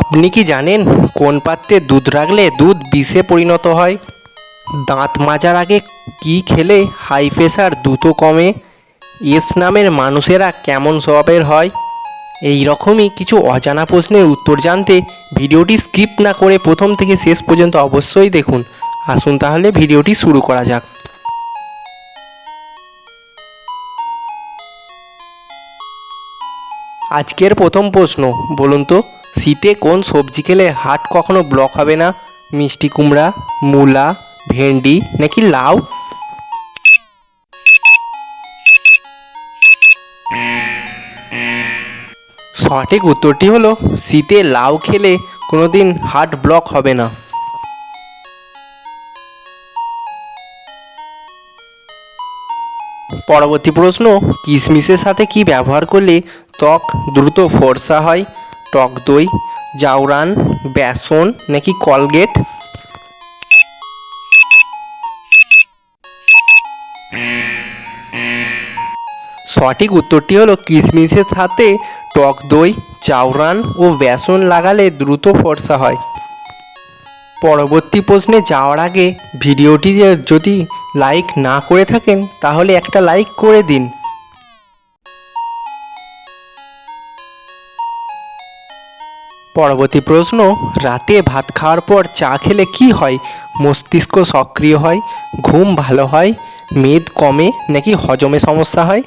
আপনি কি জানেন কোন পাত্রে দুধ রাখলে দুধ বিষে পরিণত হয়? দাঁত মাজার আগে কি খেলে হাই প্রেশার দ্রুত কমে? এস নামের মানুষেরা কেমন স্বভাবের হয়? এই রকমই কিছু অজানা প্রশ্নের উত্তর জানতে ভিডিওটি স্কিপ না করে প্রথম থেকে শেষ পর্যন্ত অবশ্যই দেখুন। আসুন তাহলে ভিডিওটি শুরু করা যাক। আজকের প্রথম প্রশ্ন, বলুন তো। শীতে কোন সবজি খেলে হাট কখনো ব্লক হবে না? মিষ্টি কুমড়া, মূলা, ভেন্ডি, নাকি লাউ? সঠিক উত্তরটি হলো, শীতে লাউ খেলে কোনোদিন হার্ট ব্লক হবে না। পরবর্তী প্রশ্ন কিশমিশের সাথে কি ব্যবহার করলে ত্বক দ্রুত ফর্সা হয়? টক দই, জাউরান, বেসন, নাকি কলগেট? সঠিক উত্তরটি হলো কিশমিশের সাথে টক দই চাউরান ও বেসন লাগালে দ্রুত ফর্সা হয়। পরবর্তী প্রশ্নে যাওয়ার আগে ভিডিওটি যদি লাইক না করে থাকেন, তাহলে একটা লাইক করে দিন। পরবর্তী প্রশ্ন, রাতে ভাত খাওয়ার পর চা খেলে কি হয়? মস্তিষ্ক সক্রিয় হয়? ঘুম ভালো হয়? মেদ কমে? নাকি হজমে সমস্যা হয়?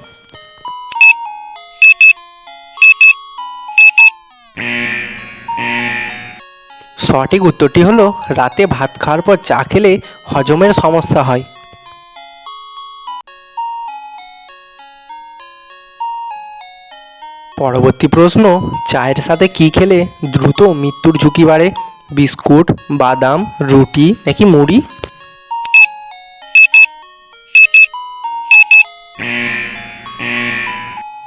সঠিক উত্তরটি হলো, রাতে ভাত খাওয়ার পর চা খেলে হজমের সমস্যা হয়। পরবর্তী প্রশ্ন, চায়ের সাথে কি খেলে দ্রুত মৃত্যুর ঝুঁকি বাড়ে? বিস্কুট, বাদাম, রুটি নাকি মুড়ি?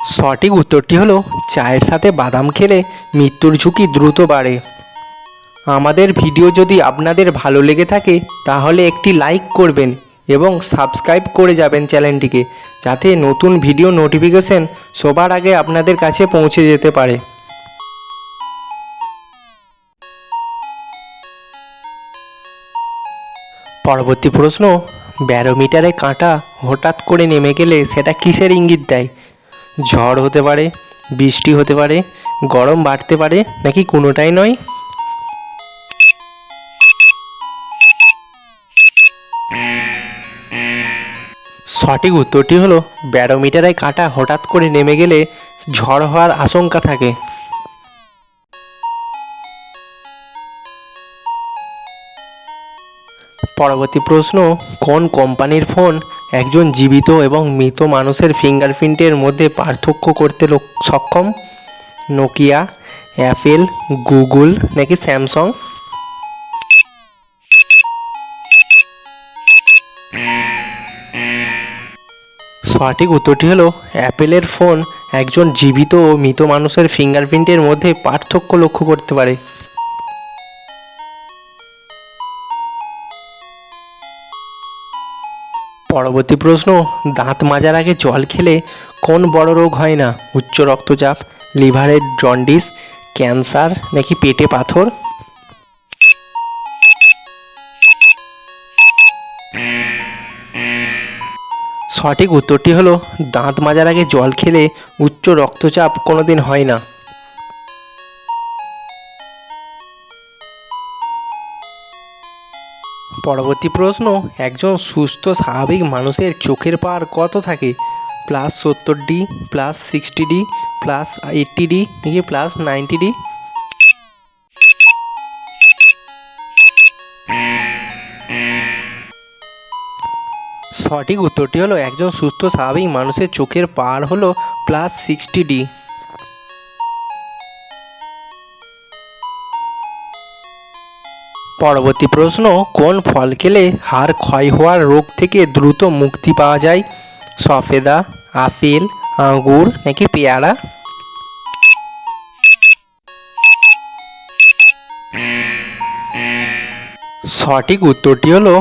সঠিক উত্তরটি হলো, চায়ের সাথে বাদাম খেলে মৃত্যুর ঝুঁকি দ্রুত বাড়ে। আমাদের ভিডিও যদি আপনাদের ভালো লেগে থাকে, তাহলে একটি লাইক করবেন। এবং সাবস্ক্রাইব করে যাবেন চ্যানেলটিকে, যাতে নতুন ভিডিও নোটিফিকেশন সবার আগে আপনাদের কাছে পৌঁছে যেতে পারে। পরবর্তী প্রশ্ন, ব্যারোমিটারে কাঁটা হঠাৎ করে নেমে গেলে সেটা কিসের ইঙ্গিত দেয়? ঝড় হতে পারে, বৃষ্টি হতে পারে, গরম বাড়তে পারে, নাকি কোনোটাই নয়? সঠিক উত্তরটি হলো, ব্যারোমিটারে কাঁটা হঠাৎ করে নেমে গেলে ঝড় হওয়ার আশঙ্কা থাকে। পরবর্তী প্রশ্ন, কোন কোম্পানির ফোন একজন জীবিত এবং মৃত মানুষের ফিঙ্গারপ্রিন্টের মধ্যে পার্থক্য করতে সক্ষম? নোকিয়া, অ্যাপেল, গুগল নাকি স্যামসাং? সঠিক উত্তরটি হলো অ্যাপেলের ফোন। একজন জীবিত ও মৃত মানুষের ফিঙ্গারপ্রিন্টের মধ্যে পার্থক্য লক্ষ্য করতে পারে। পরবর্তী প্রশ্ন, দাঁত মাজার আগে জল খেলে কোন বড় রোগ হয় না? উচ্চ রক্তচাপ, লিভারের জন্ডিস ক্যান্সার নাকি পেটে পাথর? সঠিক উত্তরটি হলো, দাঁত মাজার আগে জল খেলে উচ্চ রক্তচাপ কোনোদিন হয় না। পরবর্তী প্রশ্ন, একজন সুস্থ, স্বাভাবিক মানুষের চোখের পাওয়ার কত থাকে? প্লাস সত্তর D plus sixty D plus eighty D নাকি প্লাস নাইনটি ডি সঠিক উত্তরটি হলো একজন সুস্থ, স্বাভাবিক মানুষের চোখের পাওয়ার হলো প্লাস সিক্সটি ডি পরবর্তী প্রশ্ন, কোন ফল খেলে হাড় ক্ষয় হওয়ার রোগ থেকে দ্রুত মুক্তি পাওয়া যায়? সফেদা, আপেল, আঙ্গুর নাকি পেয়ারা? সঠিক উত্তরটি হলো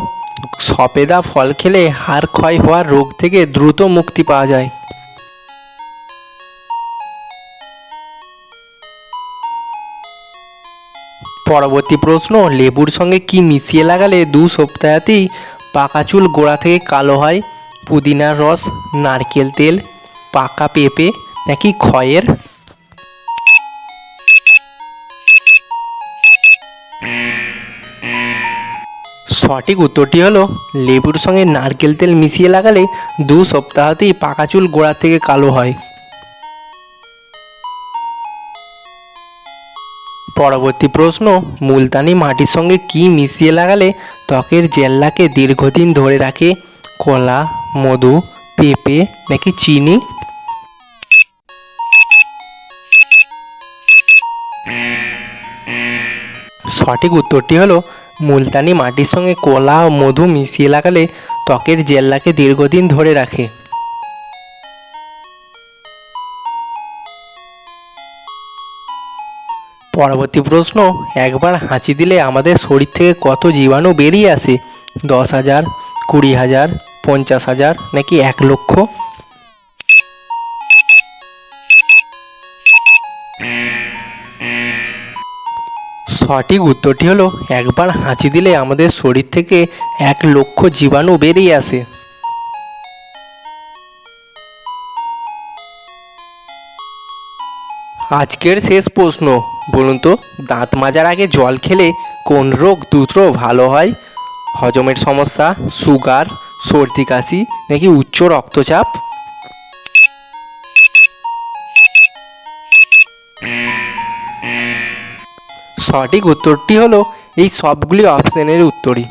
সফেদা ফল খেলে হাড় ক্ষয় হওয়ার রোগ থেকে দ্রুত মুক্তি পাওয়া যায়। পরবর্তী প্রশ্ন, লেবুর সঙ্গে কি মিশিয়ে লাগালে দু সপ্তাহতেই পাকা চুল গোড়া থেকে কালো হয়? পুদিনার রস, নারকেল তেল, পাকা পেঁপে নাকি খয়ের সঠিক উত্তরটি হলো, লেবুর সঙ্গে নারকেল তেল মিশিয়ে লাগালে দু সপ্তাহতেই পাকা চুল গোড়া থেকে কালো হয়। পরবর্তী প্রশ্ন, মুলতানি মাটির সঙ্গে কি মিশিয়ে লাগালে ত্বকের জেল্লাকে দীর্ঘদিন ধরে রাখে কলা, মধু, পেঁপে নাকি চিনি? সঠিক উত্তরটি হলো, মুলতানি মাটির সঙ্গে কলা ও মধু মিশিয়ে লাগালে ত্বকের জেল্লাকে দীর্ঘদিন ধরে রাখে। পরবর্তী প্রশ্ন, একবার হাঁচি দিলে আমাদের শরীর থেকে কত জীবাণু বেরিয়ে আসে? দশ হাজার, কুড়ি হাজার, পঞ্চাশ হাজার নাকি এক লক্ষ? সঠিক উত্তরটি হলো, একবার হাঁচি দিলে আমাদের শরীর থেকে এক লক্ষ জীবাণু বেরিয়ে আসে। আজকের শেষ প্রশ্ন, বলুন তো, দাঁত মাজার আগে জল খেলে কোন রোগ দ্রুত ভালো হয়? হজমের সমস্যা, সুগার, সর্দি, কাশি নাকি উচ্চ রক্তচাপ? সঠিক উত্তরটি হলো এই সবগুলি অপশানের উত্তরই।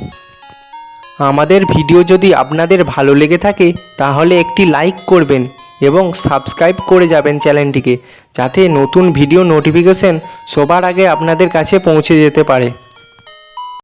আমাদের ভিডিও যদি আপনাদের ভালো লেগে থাকে, তাহলে একটি লাইক করবেন এবং সাবস্ক্রাইব করে যাবেন চ্যানেলটিকে, যাতে নতুন ভিডিও নোটিফিকেশন সবার আগে আপনাদের কাছে পৌঁছে যেতে পারে।